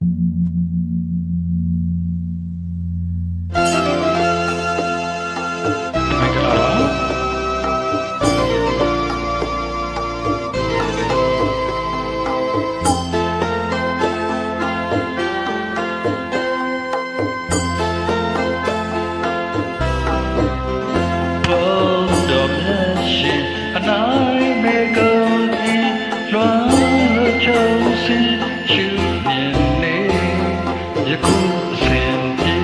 どうぞ。 ယခုအစဉ်ပြေ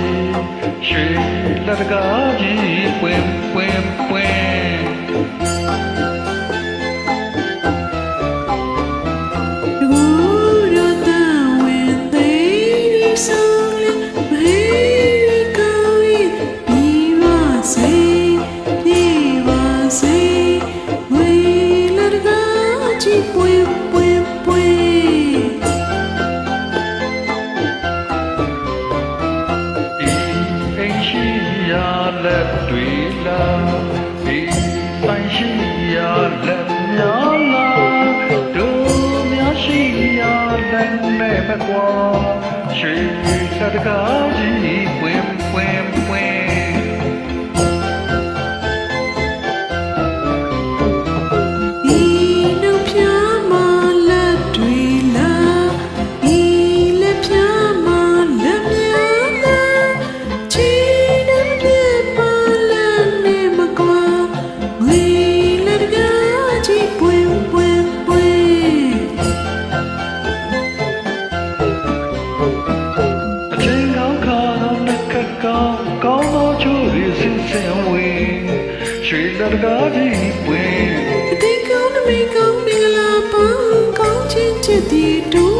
ရွှေလက်တကားကြီးပွင့်ပွင့်ပွင့်ဆုံးလေဘေးကောင်းဤဒီမစေ လက်တွေလာဒီဆိုင်ရှိရာလက်များလာတို့များရှိရာလက်နဲ့မကွာရွှေစတကားကြီး တကားကြီးပွဲတိတ်ကောင်းနမိတ်ကောင်းမင်္ဂလာပါကောင်းချင်းချစ်တီတူ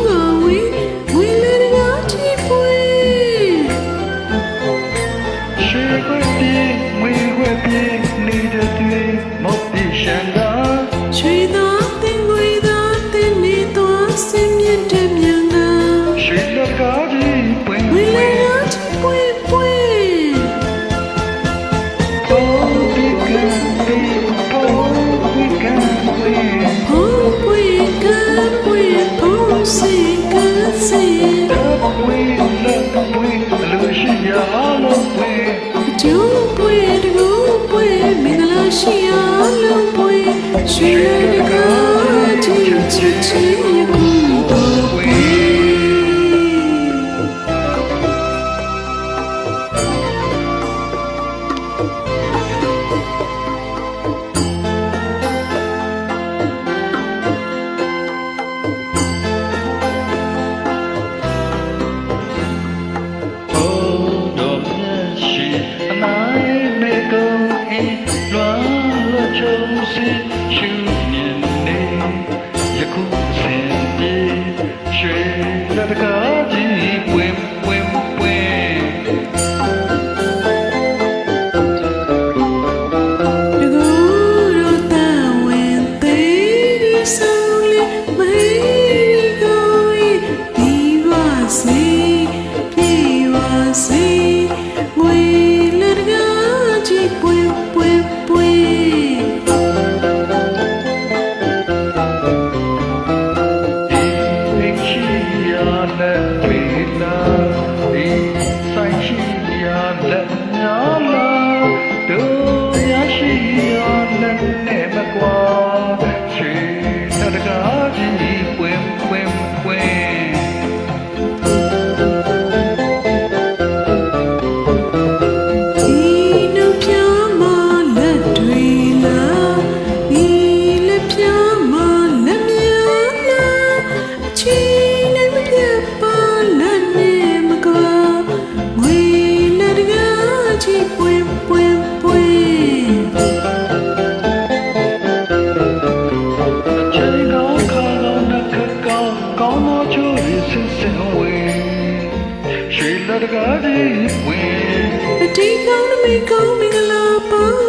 谁愿你。places. မှာကောင်းသောချိုးရစစ်စင်ဝေးရွှေလက်တကားကြီးဝင်တတိကောင်းနမိတ်ကောင်းမင်္ဂလာပါ